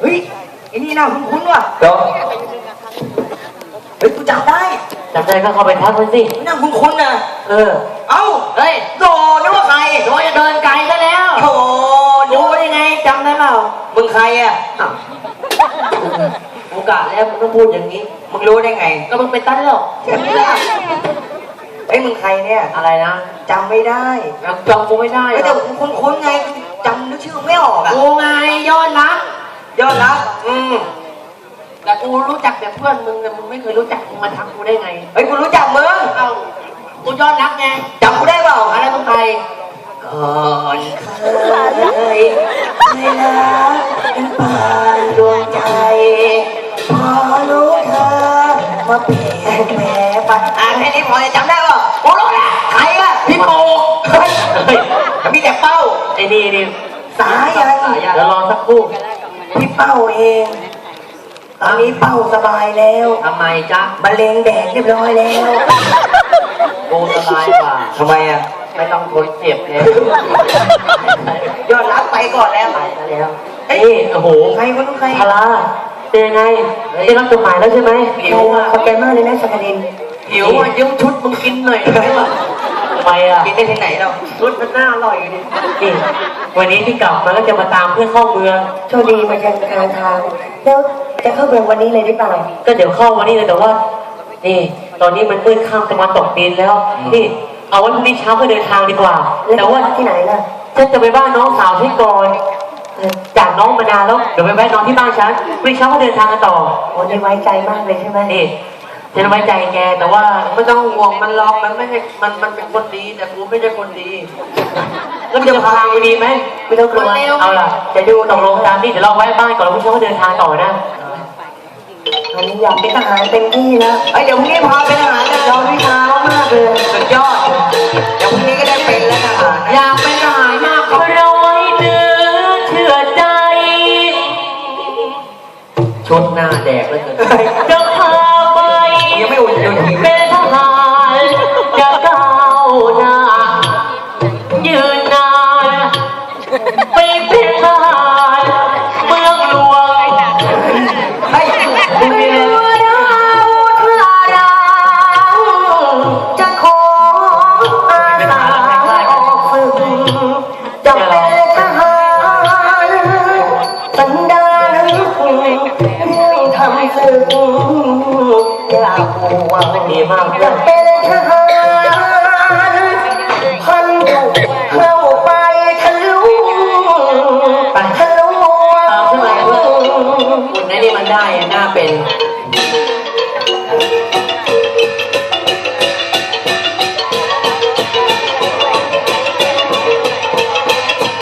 เฮ้ยไอ้นี่น่าคุ้นๆว่ะเดี๋ยวเฮ้ยกูจับได้จับใจก็เข้าไปทักมันสิน่าคุ้นๆนะเออ เอ้าเฮ้ยโดนึกว่าใครโดยจะเดินไกลซะแล้วโถดูได้ไงจำได้เปล่ามึงใครอะอ้าวโอกาสแล้วมึงต้องพูดอย่างนี้ มึงรู้ได้ไง ก็มึงเป็นตั้นหรอกเห็นไหมล่ะเฮ้ยมึงใครเนี่ยอะไรนะจำไม่ได้แล้วจำกูไม่ได้เฮ้ยเหรแต่อกูคุ้นๆไงจำนึกชื่อไม่ออกอะกูไงยอดรัก ยอดรักอืมแต่กูรู้จักแต่เพื่อนมึงแต่มึงไม่เคยรู้จักมึงมาทักกูได้ไง เฮ้ยกูรู้จักมึงเอ้ากูยอดรักไงจำกูได้เปล่าอะไรมึงใครก่อนเคยไม่รักเป็นปานดวงใจ พอรู้เธอมาเปลี่ยนแผลไปอ่านแค่นี้พอจะจำได้เปล่าโอ้รู้ละใครอะพี่โปเฮ้ยมีแต่เป้าไอ้นี่นี่สายันเดี๋ยวรอสักครู่ พี่เป้าเองตอนนี้เป้าสบายแล้วทำไมจ๊ะบรรเลงแดกเรียบร้อยแล้วกูสบายกว่าทำไมอะไม่ต้องทนเจ็บแล้วยอดรักไปก่อนแล้วไปซะแล้วเอ้ยโอ้โหใครวะลูกใครพาราเป็นยังไงได้รับจดหมายแล้วใช่ไหมหิวอะขอบใจมากเลยนะสักดินหิวอะยืมชุดมึงกินหน่อยได้ปะทำ ไมอะกินได้ที่ไหนเราชุดมันน่าอร่อยดินี่วันนี้ที่กลับมาแล้วจะมาตามเพื่อนเข้าเมืองโชคดีมายังกลางทางแล้วจะเข้าเมืองวันนี้เลยหรือเปล่าก็เดี๋ยวเข้าวันนี้เลยแต่ว่านี่ตอนนี้มันมืดค่ำตะวันตกดินแล้วนี่เอาไว้พรุ่งนี้เช้าก็เดินทางดีกว่าแล้วแต่ว่าพักที่ไหนล่ะฉันจะไปบ้านน้องสาวที่ก่อนเออจากน้องมานานแล้วเดี๋ยวไปแวะนอนที่บ้านฉันพรุ่งนี้เช้าก็เดินทางกันต่อโอ้ยไว้ใจมากเลยใช่ไหมนี่ ฉันไว้ใจแกแต่ว่าไม่ต้องห่วงมันหรอกมันไม่ใช่มันมันเป็นคนดี แต่กูไม่ใช่คนดีแล้วมันจะพากูดีไหมไม่ต้องกลัวเอาล่ะจะดูตกลงตามนี้เดี๋ยวเราไว้บ้านก่อนแล้วพรุ่งนี้เช้าก็เดินทางต่อนะอันนี้อยากเป็นทหารเต็มที่นะเฮ้ยเดี๋ยวพรุ่งนี้พาไปทหาร วงดีมากเพื่อนเป็นทหารพันดุเข้าไปทะลุไปทะลุเอาขึ้นมาเพื่อนนี่มันได้อะน่าเป็น